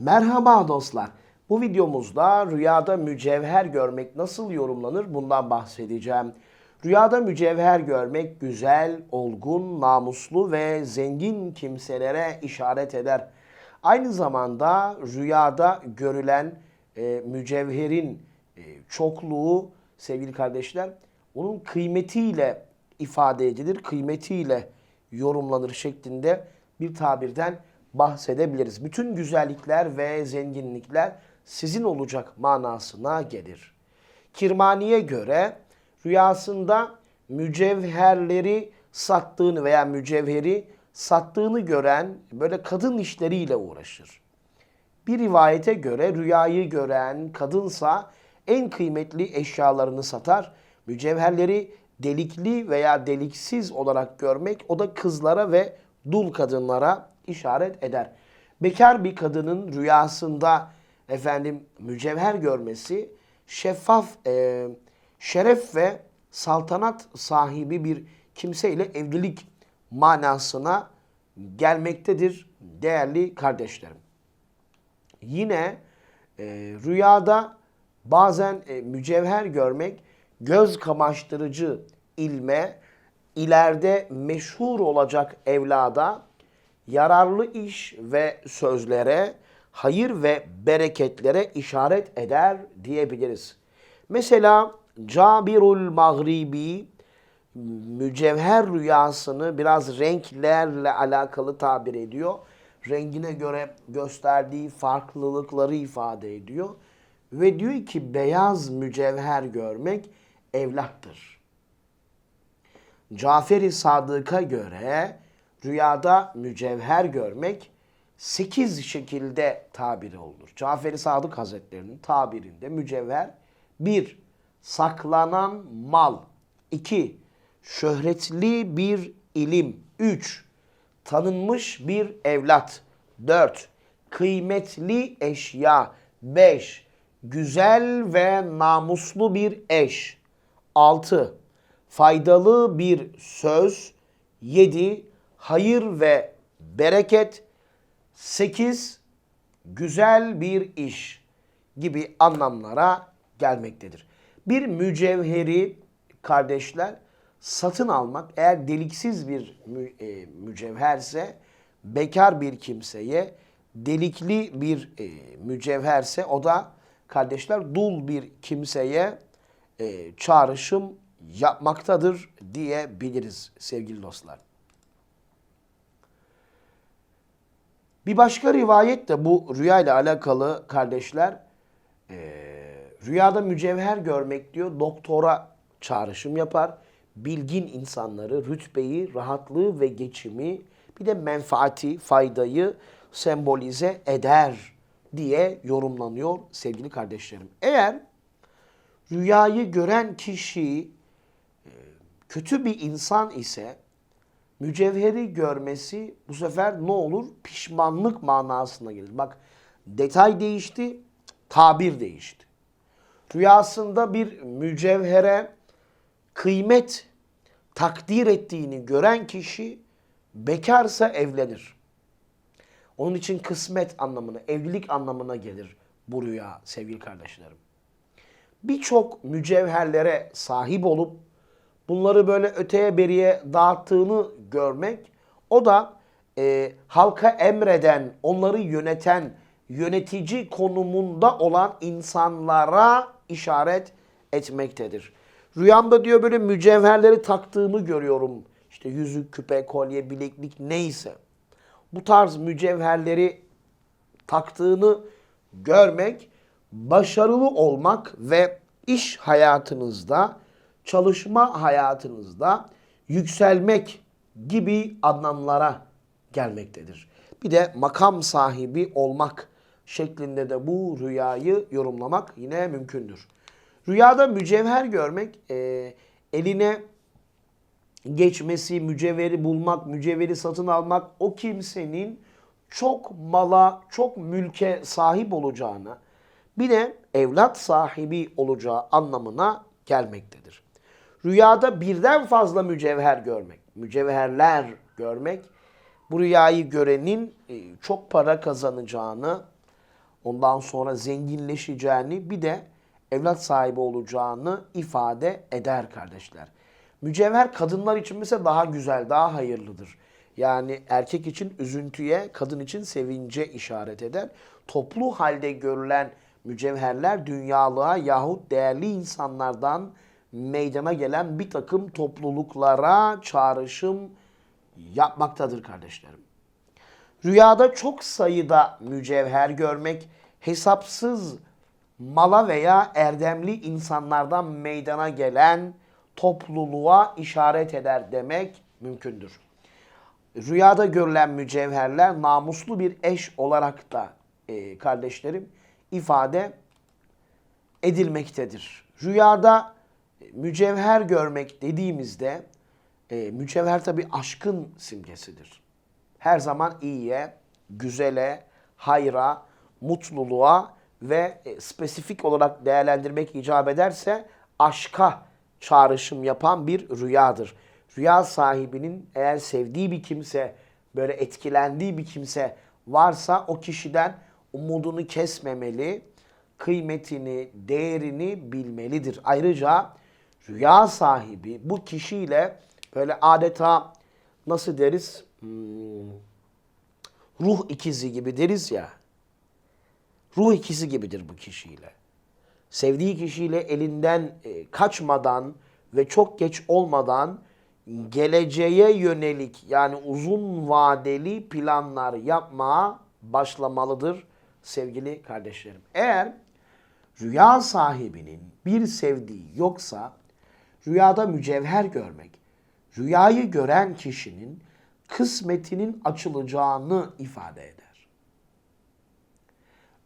Merhaba dostlar. Bu videomuzda rüyada mücevher görmek nasıl yorumlanır bundan bahsedeceğim. Rüyada mücevher görmek güzel, olgun, namuslu ve zengin kimselere işaret eder. Aynı zamanda rüyada görülen e, mücevherin e, çokluğu sevgili kardeşler onun kıymetiyle ifade edilir, kıymetiyle yorumlanır şeklinde bir tabirden bahsedebiliriz. Bütün güzellikler ve zenginlikler sizin olacak manasına gelir. Kirmani'ye göre rüyasında mücevherleri sattığını veya mücevheri sattığını gören böyle kadın işleriyle uğraşır. Bir rivayete göre rüyayı gören kadınsa en kıymetli eşyalarını satar. Mücevherleri delikli veya deliksiz olarak görmek o da kızlara ve dul kadınlara işaret eder. Bekar bir kadının rüyasında efendim mücevher görmesi şeffaf, e, şeref ve saltanat sahibi bir kimseyle evlilik manasına gelmektedir değerli kardeşlerim. Yine e, rüyada bazen e, mücevher görmek göz kamaştırıcı ilme, ileride meşhur olacak evlada yararlı iş ve sözlere, hayır ve bereketlere işaret eder diyebiliriz. Mesela Cabirul Magribi mücevher rüyasını biraz renklerle alakalı tabir ediyor. Rengine göre gösterdiği farklılıkları ifade ediyor. Ve diyor ki beyaz mücevher görmek evlattır. Caferi Sadık'a göre rüyada mücevher görmek sekiz şekilde tabiri olur. Caferi Sadık Hazretlerinin tabirinde mücevher bir saklanan mal, iki şöhretli bir ilim, üç tanınmış bir evlat, dört kıymetli eşya, beş güzel ve namuslu bir eş, altı faydalı bir söz, yedi hayır ve bereket, sekiz güzel bir iş gibi anlamlara gelmektedir. Bir mücevheri kardeşler satın almak eğer deliksiz bir mü, e, mücevherse bekar bir kimseye delikli bir e, mücevherse o da kardeşler dul bir kimseye e, çağrışım yapmaktadır diyebiliriz sevgili dostlar. Bir başka rivayet de bu rüya ile alakalı kardeşler. E, rüyada mücevher görmek diyor doktora çağrışım yapar. Bilgin insanları rütbeyi, rahatlığı ve geçimi bir de menfaati, faydayı sembolize eder diye yorumlanıyor sevgili kardeşlerim. Eğer rüyayı gören kişi kötü bir insan ise mücevheri görmesi bu sefer ne olur? Pişmanlık manasına gelir. Bak detay değişti, tabir değişti. Rüyasında bir mücevhere kıymet takdir ettiğini gören kişi bekarsa evlenir. Onun için kısmet anlamına, evlilik anlamına gelir bu rüya sevgili kardeşlerim. Birçok mücevherlere sahip olup bunları böyle öteye beriye dağıttığını görmek o da e, halka emreden, onları yöneten, yönetici konumunda olan insanlara işaret etmektedir. Rüyamda diyor böyle mücevherleri taktığımı görüyorum. İşte yüzük, küpe, kolye, bileklik neyse. Bu tarz mücevherleri taktığını görmek, başarılı olmak ve iş hayatınızda, çalışma hayatınızda yükselmek gibi anlamlara gelmektedir. Bir de makam sahibi olmak şeklinde de bu rüyayı yorumlamak yine mümkündür. Rüyada mücevher görmek e, eline geçmesi, mücevheri bulmak, mücevheri satın almak o kimsenin çok mala, çok mülke sahip olacağını, bir de evlat sahibi olacağı anlamına gelmektedir. Rüyada birden fazla mücevher görmek, mücevherler görmek, bu rüyayı görenin e, çok para kazanacağını, ondan sonra zenginleşeceğini bir de evlat sahibi olacağını ifade eder kardeşler. Mücevher kadınlar için mesela daha güzel, daha hayırlıdır. Yani erkek için üzüntüye, kadın için sevince işaret eder. Toplu halde görülen mücevherler dünyalığa yahut değerli insanlardan meydana gelen bir takım topluluklara çağrışım yapmaktadır kardeşlerim. Rüyada çok sayıda mücevher görmek hesapsız mala veya erdemli insanlardan meydana gelen topluluğa işaret eder demek mümkündür. Rüyada görülen mücevherler namuslu bir eş olarak da e, kardeşlerim ifade edilmektedir. Rüyada mücevher görmek dediğimizde e, mücevher tabi aşkın simgesidir. Her zaman iyiye, güzele, hayra, mutluluğa ve e, spesifik olarak değerlendirmek icap ederse aşka çağrışım yapan bir rüyadır. Rüya sahibinin eğer sevdiği bir kimse, böyle etkilendiği bir kimse varsa o kişiden umudunu kesmemeli, kıymetini, değerini bilmelidir. Ayrıca rüya sahibi bu kişiyle böyle adeta nasıl deriz? Hmm, ruh ikizi gibi deriz ya. Ruh ikizi gibidir bu kişiyle. Sevdiği kişiyle elinden e, kaçmadan ve çok geç olmadan geleceğe yönelik yani uzun vadeli planlar yapmaya başlamalıdır sevgili kardeşlerim. Eğer rüya sahibinin bir sevdiği yoksa rüyada mücevher görmek, rüyayı gören kişinin kısmetinin açılacağını ifade eder.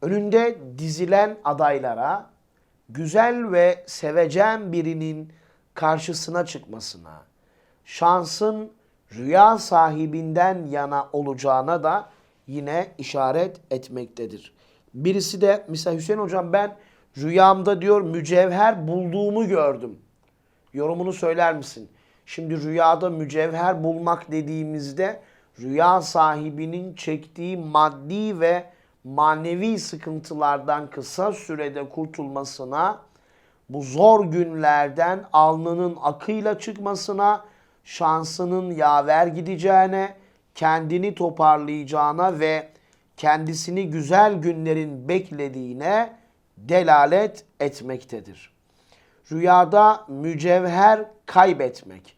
Önünde dizilen adaylara güzel ve sevecen birinin karşısına çıkmasına, şansın rüya sahibinden yana olacağına da yine işaret etmektedir. Birisi de mesela Hüseyin hocam ben rüyamda diyor mücevher bulduğumu gördüm. Yorumunu söyler misin? Şimdi rüyada mücevher bulmak dediğimizde rüya sahibinin çektiği maddi ve manevi sıkıntılardan kısa sürede kurtulmasına, bu zor günlerden alnının akıyla çıkmasına, şansının yaver gideceğine, kendini toparlayacağına ve kendisini güzel günlerin beklediğine delalet etmektedir. Rüyada mücevher kaybetmek.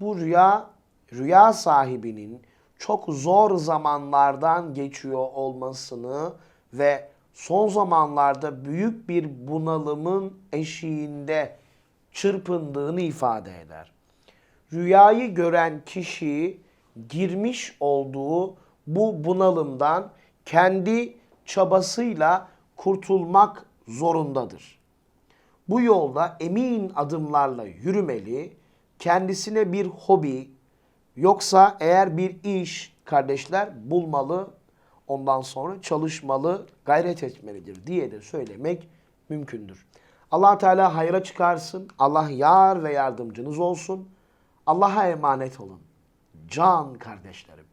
Bu rüya rüya sahibinin çok zor zamanlardan geçiyor olmasını ve son zamanlarda büyük bir bunalımın eşiğinde çırpındığını ifade eder. Rüyayı gören kişi girmiş olduğu bu bunalımdan kendi çabasıyla kurtulmak zorundadır. Bu yolda emin adımlarla yürümeli, kendisine bir hobi, yoksa eğer bir iş kardeşler bulmalı, ondan sonra çalışmalı, gayret etmelidir diye de söylemek mümkündür. allah Teala hayra çıkarsın, Allah yar ve yardımcınız olsun. Allah'a emanet olun. Can kardeşlerim.